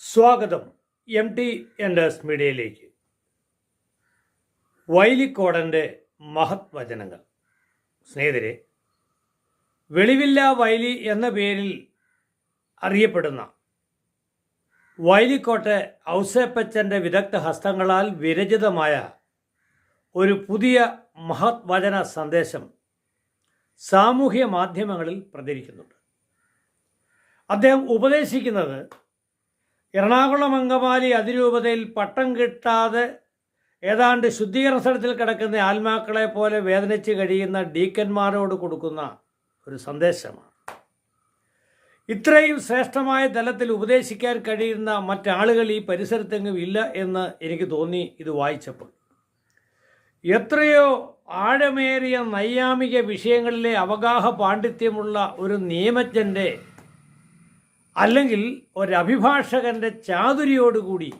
സ്വാഗതം M T enters മീഡിയയിലേക്ക്. വൈലിക്കോടന്റെ മഹത് വചനങ്ങൾ സ്നേഹിതരെ വെളിവില്ല വൈലി എന്ന പേരിൽ അറിയപ്പെടുന്ന വൈലിക്കോട്ടെ ഔസേപ്പച്ചന്റെ വിദഗ്ധ ഹസ്തങ്ങളാൽ വിരചിതമായ ഒരു പുതിയ മഹത് വചന സന്ദേശം സാമൂഹ്യ മാധ്യമങ്ങളിൽ പ്രചരിക്കുന്നുണ്ട്. അദ്ദേഹം ഉപദേശിക്കുന്നത് എറണാകുളം അങ്കമാലി അതിരൂപതയിൽ പട്ടം കിട്ടാതെ ഏതാണ്ട് ശുദ്ധീകരണ സ്ഥലത്തിൽ കിടക്കുന്ന ആത്മാക്കളെ പോലെ വേദനിച്ച് കഴിയുന്ന ഡീക്കന്മാരോട് കൊടുക്കുന്ന ഒരു സന്ദേശമാണ്. ഇത്രയും ശ്രേഷ്ഠമായ തലത്തിൽ ഉപദേശിക്കാൻ കഴിയുന്ന മറ്റാളുകൾ ഈ പരിസരത്തെങ്ങും ഇല്ല എന്ന് എനിക്ക് തോന്നി ഇത് വായിച്ചപ്പോൾ. എത്രയോ ആഴമേറിയ നൈയാമിക വിഷയങ്ങളിലെ അവഗാഹ പാണ്ഡിത്യമുള്ള ഒരു നിയമജ്ഞന്റെ അല്ലെങ്കിൽ ഒരഭിഭാഷകന്റെ ചാതുരിയോടുകൂടി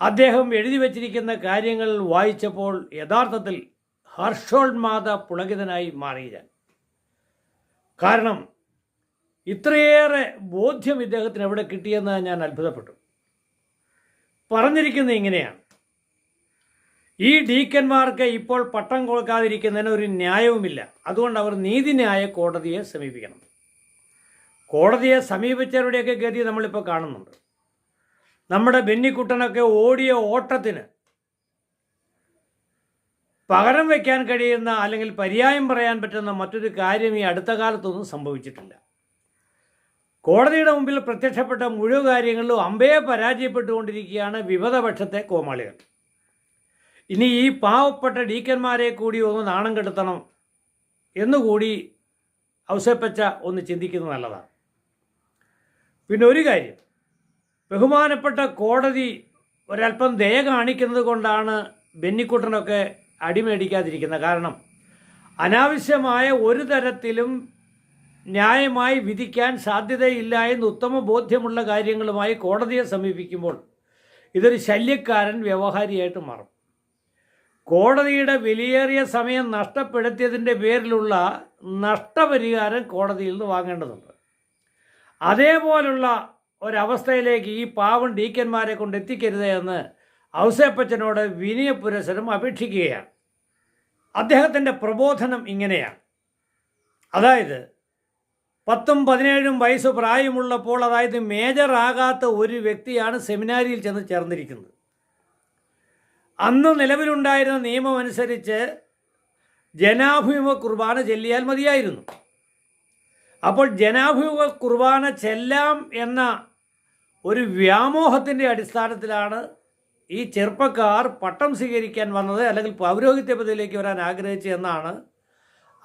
അദ്ദേഹം എഴുതി വച്ചിരിക്കുന്ന കാര്യങ്ങൾ വായിച്ചപ്പോൾ യഥാർത്ഥത്തിൽ ഹർഷോന്മാദ പുളകിതനായി മാറി ഞാൻ കാരണം ഇത്രയേറെ ബോധ്യം ഇദ്ദേഹത്തിന് എവിടെ കിട്ടിയെന്ന് ഞാൻ അത്ഭുതപ്പെട്ടു. പറഞ്ഞിരിക്കുന്നത് ഇങ്ങനെയാണ്. ഈ ഡീക്കന്മാർക്ക് ഇപ്പോൾ പട്ടം കൊടുക്കാതിരിക്കുന്നതിന് ഒരു ന്യായവുമില്ല. അതുകൊണ്ട് അവർ നീതിന്യായ കോടതിയെ സമീപിക്കണം. കോടതിയെ സമീപിച്ചവരുടെയൊക്കെ ഗതി നമ്മളിപ്പോൾ കാണുന്നുണ്ട്. നമ്മുടെ ബെന്നിക്കുട്ടനൊക്കെ ഓടിയ ഓട്ടത്തിന് പകരം വയ്ക്കാൻ കഴിയുന്ന അല്ലെങ്കിൽ പര്യായം പറയാൻ പറ്റുന്ന മറ്റൊരു കാര്യം ഈ അടുത്ത കാലത്തൊന്നും സംഭവിച്ചിട്ടില്ല. കോടതിയുടെ മുമ്പിൽ പ്രത്യക്ഷപ്പെട്ട മുഴുവൻ കാര്യങ്ങളിലും അമ്പയെ പരാജയപ്പെട്ടുകൊണ്ടിരിക്കുകയാണ് വിമതപക്ഷത്തെ കോമാളികൾ. ഇനി ഈ പാവപ്പെട്ട ഡീക്കന്മാരെ കൂടി ഒന്ന് നാണം കെടുത്തണം എന്നുകൂടി ഔസേപ്പച്ച ഒന്ന് ചിന്തിക്കുന്നത് നല്ലതാണ്. പിന്നെ ഒരു കാര്യം. ബഹുമാനപ്പെട്ട കോടതി ഒരല്പം ദയ കാണിക്കുന്നത് കൊണ്ടാണ് ബെന്നിക്കുട്ടനൊക്കെ അടിമേടിക്കാതിരിക്കുന്നത് കാരണം അനാവശ്യമായ ഒരു തരത്തിലും ന്യായമായി വിധിക്കാൻ സാധ്യതയില്ല എന്ന് ഉത്തമ ബോധ്യമുള്ള കാര്യങ്ങളുമായി കോടതിയെ സമീപിക്കുമ്പോൾ ഇതൊരു ശല്യക്കാരൻ വ്യവഹാരിയായിട്ട് മാറും. കോടതിയുടെ വിലയേറിയ സമയം നഷ്ടപ്പെടുത്തിയതിന്റെ പേരിലുള്ള നഷ്ടപരിഹാരം കോടതിയിൽ നിന്ന് വാങ്ങേണ്ടതുണ്ട്. അതേപോലുള്ള ഒരവസ്ഥയിലേക്ക് ഈ പാവം ഡീക്കന്മാരെ കൊണ്ട് എത്തിക്കരുത് എന്ന് ഔസേപ്പച്ചനോട് വിനയപുരസരം അപേക്ഷിക്കുകയാണ്. അദ്ദേഹത്തിന്റെ പ്രബോധനം ഇങ്ങനെയാണ്. അതായത് പത്തും പതിനേഴും വയസ്സ് പ്രായമുള്ളപ്പോൾ അതായത് മേജർ ആകാത്ത ഒരു വ്യക്തിയാണ് സെമിനാരിയിൽ ചെന്ന് ചേർന്നിരിക്കുന്നത്. അന്ന് നിലവിലുണ്ടായിരുന്ന നിയമമനുസരിച്ച് ജനാഭിമുഖ കുർബാന ചെല്ലിയാൽ മതിയായിരുന്നു. അപ്പോൾ ജനാഭിമുഖ കുർബാന ചെല്ലാം എന്ന ഒരു വ്യാമോഹത്തിന്റെ അടിസ്ഥാനത്തിലാണ് ഈ ചെറുപ്പക്കാർ പട്ടം സ്വീകരിക്കാൻ വന്നത് അല്ലെങ്കിൽ പൗരോഹിത്യ പദവിയിലേക്ക് വരാൻ ആഗ്രഹിച്ചു എന്നാണ്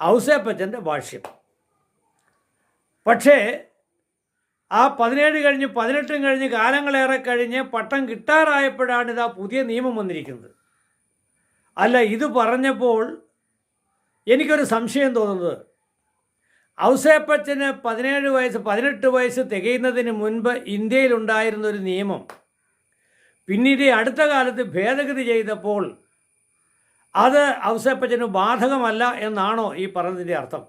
ഔസേപ്പച്ചന്റെ ഭാഷ്യം പക്ഷേ ആ പതിനേഴ് കഴിഞ്ഞ് പതിനെട്ടും കഴിഞ്ഞ് കാലങ്ങളേറെ കഴിഞ്ഞ് പട്ടം കിട്ടാറായപ്പോഴാണ് ഇതാ പുതിയ നിയമം വന്നിരിക്കുന്നത്. അല്ല ഇത് പറഞ്ഞപ്പോൾ എനിക്കൊരു സംശയം തോന്നുന്നത്. ഔസേപ്പച്ചന് പതിനേഴ് വയസ്സ് പതിനെട്ട് വയസ്സ് തികയുന്നതിന് മുൻപ് ഇന്ത്യയിലുണ്ടായിരുന്ന ഒരു നിയമം. പിന്നീട് അടുത്ത കാലത്ത് ഭേദഗതി ചെയ്തപ്പോൾ അത് ഔസേപ്പച്ചന് ബാധകമല്ല എന്നാണോ ഈ പറഞ്ഞതിന്റെ അർത്ഥം.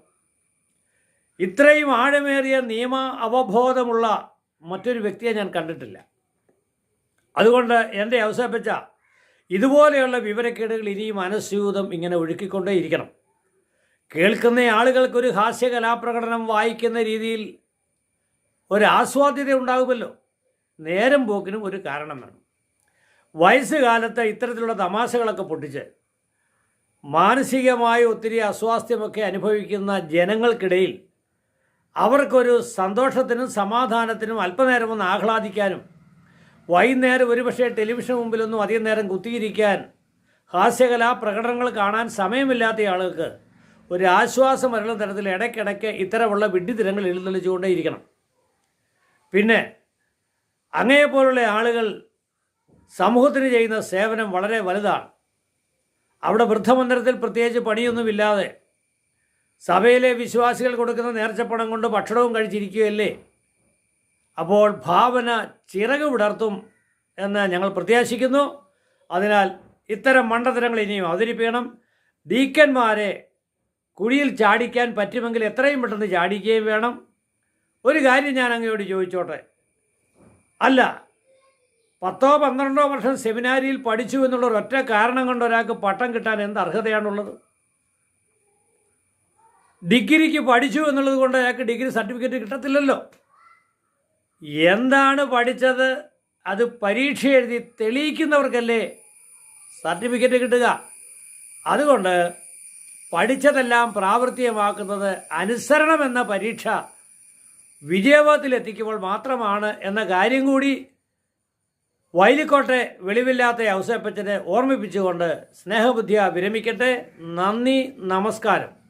ഇത്രയും ആഴമേറിയ നിയമ അവബോധമുള്ള മറ്റൊരു വ്യക്തിയെ ഞാൻ കണ്ടിട്ടില്ല. അതുകൊണ്ട് എന്റെ അവസരപ്പച്ച ഇതുപോലെയുള്ള വിവരക്കേടുകൾ ഇനിയും അനസ്യൂതം ഇങ്ങനെ ഒഴുക്കിക്കൊണ്ടേയിരിക്കണം. കേൾക്കുന്ന ആളുകൾക്കൊരു ഹാസ്യ കലാപ്രകടനം വായിക്കുന്ന രീതിയിൽ ഒരാസ്വാദ്യത ഉണ്ടാകുമല്ലോ. നേരം പോക്കിനും ഒരു കാരണം വേണം. വയസ്സുകാലത്ത് ഇത്തരത്തിലുള്ള തമാശകളൊക്കെ പൊട്ടിച്ച് മാനസികമായി ഒത്തിരി അസ്വാസ്ഥ്യമൊക്കെ അനുഭവിക്കുന്ന ജനങ്ങൾക്കിടയിൽ അവർക്കൊരു സന്തോഷത്തിനും സമാധാനത്തിനും അല്പനേരം ഒന്ന് ആഹ്ലാദിക്കാനും വൈകുന്നേരം ഒരുപക്ഷെ ടെലിവിഷൻ മുമ്പിലൊന്നും അധികം നേരം കുത്തിയിരിക്കാൻ ഹാസ്യകലാ പ്രകടനങ്ങൾ കാണാൻ സമയമില്ലാത്ത ആളുകൾക്ക് ഒരു ആശ്വാസം വരുന്ന തരത്തിൽ ഇടയ്ക്കിടയ്ക്ക് ഇത്തരമുള്ള വിഡ്ഢിത്തരങ്ങൾ എഴുന്നള്ളിച്ചുകൊണ്ടേയിരിക്കണം പിന്നെ അങ്ങയെപ്പോലുള്ള ആളുകൾ സമൂഹത്തിന് ചെയ്യുന്ന സേവനം വളരെ വലുതാണ്. അവിടെ വൃദ്ധമന്ദിരത്തിൽ പ്രത്യേകിച്ച് പണിയൊന്നുമില്ലാതെ സഭയിലെ വിശ്വാസികൾ കൊടുക്കുന്ന നേർച്ചപ്പണം കൊണ്ട് ഭക്ഷണവും കഴിച്ചിരിക്കുകയല്ലേ? അപ്പോൾ ഭാവന ചിറക് വിടർത്തും എന്ന് ഞങ്ങൾ പ്രത്യാശിക്കുന്നു. അതിനാൽ ഇത്തരം മണ്ഡതരങ്ങൾ ഇനിയും അവതരിപ്പിക്കണം. ഡീക്കന്മാരെ കുഴിയിൽ ചാടിക്കാൻ പറ്റുമെങ്കിൽ എത്രയും പെട്ടെന്ന് ചാടിക്കുകയും വേണം. ഒരു കാര്യം ഞാൻ അങ്ങയോട് ചോദിച്ചോട്ടെ. അല്ല പത്തോ പന്ത്രണ്ടോ വർഷം സെമിനാരിയിൽ പഠിച്ചു എന്നുള്ള ഒറ്റ കാരണം കൊണ്ട് ഒരാൾക്ക് പട്ടം കിട്ടാൻ എന്ത് അർഹതയാണുള്ളത്? ഡിഗ്രിക്ക് പഠിച്ചു എന്നുള്ളത് കൊണ്ട് അയാൾക്ക് ഡിഗ്രി സർട്ടിഫിക്കറ്റ് കിട്ടത്തില്ലല്ലോ. എന്താണ് പഠിച്ചത്? അത് പരീക്ഷ എഴുതി തെളിയിക്കുന്നവർക്കല്ലേ സർട്ടിഫിക്കറ്റ് കിട്ടുക. അതുകൊണ്ട് പഠിച്ചതെല്ലാം പ്രാവർത്തികമാക്കുന്നത് അനുസരണം എന്ന പരീക്ഷ വിജയപഥത്തിലെത്തിക്കുമ്പോൾ മാത്രമാണ് എന്ന കാര്യം കൂടി വൈലിക്കോട്ടെ വെളിവില്ലാത്ത ഔസേപ്പച്ചനെ ഓർമ്മിപ്പിച്ചുകൊണ്ട് സ്നേഹബുദ്ധിയ വിരമിക്കട്ടെ. നന്ദി നമസ്കാരം.